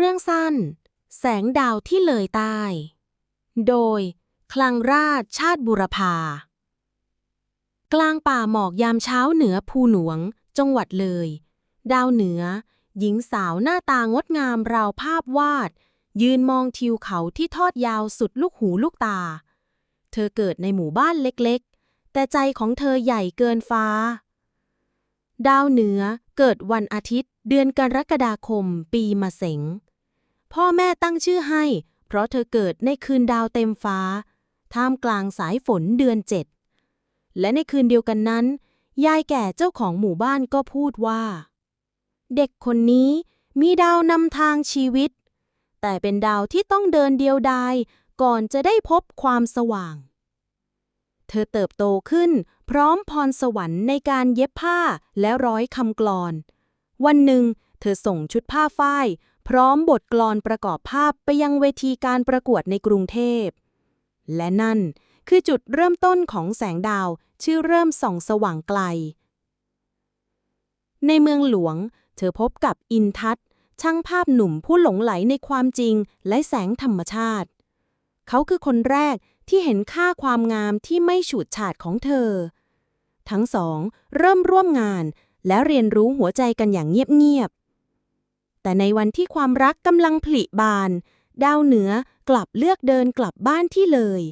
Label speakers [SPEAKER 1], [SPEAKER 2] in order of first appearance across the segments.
[SPEAKER 1] เรื่องสั้น แสงดาวที่เลยใต้ โดย คลังราชชาติบุรพา กลางป่าหมอกยามเช้าเหนือภูหนวง จังหวัดเลย ดาวเหนือ หญิงสาวหน้าตางดงามราวภาพวาด ยืนมองทิวเขาที่ทอดยาวสุดลูกหูลูกตา เธอเกิดในหมู่บ้านเล็กๆ แต่ใจของเธอใหญ่เกินฟ้า ดาวเหนือเกิดวันอาทิตย์เดือนกรกฎาคมปีมะเสง พ่อแม่ตั้งชื่อให้ เพราะเธอเกิดในคืนดาวเต็มฟ้า ท่ามกลางสายฝนเดือนเจ็ด และในคืนเดียวกันนั้น ยายแก่เจ้าของหมู่บ้านก็พูดว่า เด็กคนนี้มีดาวนำทางชีวิต แต่เป็นดาวที่ต้องเดินเดียวดายก่อนจะได้พบความสว่าง เธอเติบโตขึ้น พร้อมพรสวรรค์ในการเย็บผ้าและร้อยคำกลอน วันหนึ่ง เธอส่งชุดผ้าฝ้าย พร้อมบทกลอนประกอบภาพไปยังเวทีการประกวดในกรุงเทพ และนั่นคือจุดเริ่มต้นของแสงดาวชื่อเริ่มส่องสว่างไกล ในเมืองหลวง เธอพบกับอินทัศช่างภาพหนุ่มผู้หลงไหลในความจริงและแสงธรรมชาติ เขาคือคนแรกที่เห็นค่าความงามที่ไม่ฉูดฉาดของเธอ ทั้งสองเริ่มร่วมงานและเรียนรู้หัวใจกันอย่างเงียบ แต่ในวันที่ความรักกำลังผลิบาน ดาวเหนือกลับเลือกเดินกลับบ้านที่เลย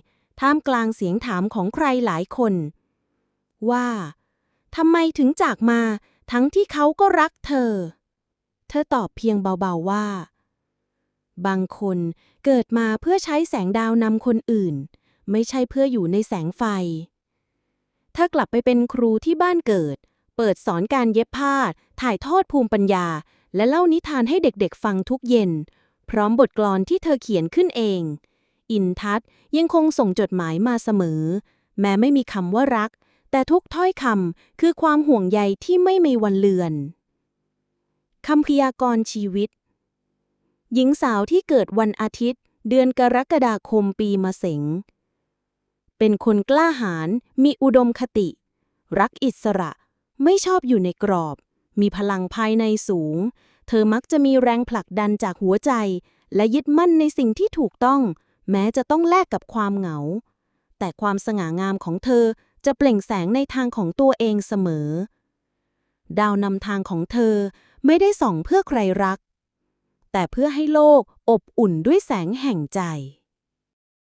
[SPEAKER 1] ท่ามกลางเสียงถามของใครหลายคน ว่าทำไมถึงจากมาทั้งที่เขาก็รักเธอ เธอตอบเพียงเบาๆว่า บางคนเกิดมาเพื่อใช้แสงดาวนำคนอื่น ไม่ใช่เพื่ออยู่ในแสงไฟ เธอกลับไปเป็นครูที่บ้านเกิด เปิดสอนการเย็บผ้า ถ่ายทอดภูมิปัญญาและเล่านิทานให้เด็กๆฟังทุกเย็น พร้อมบทกลอนที่เธอเขียนขึ้นเอง อินทัศยังคงส่งจดหมายมาเสมอ แม้ไม่มีคำว่ารัก แต่ทุกถ้อยคำคือความห่วงใยที่ไม่มีวันเลือนคำพยากรณ์ชีวิต หญิงสาวที่เกิดวันอาทิตย์ เดือนกรกฎาคมปีมะเสงเป็นคนกล้าหาญมีอุดมคติ รักอิสระไม่ชอบอยู่ในกรอบ มีพลังภายในสูง เธอมักจะมีแรงผลักดันจากหัวใจ และยึดมั่นในสิ่งที่ถูกต้อง แม้จะต้องแลกกับความเหงา แต่ความสง่างามของเธอจะเปล่งแสงในทางของตัวเองเสมอ ดาวนำทางของเธอไม่ได้ส่องเพื่อใครรัก แต่เพื่อให้โลกอบอุ่นด้วยแสงแห่งใจ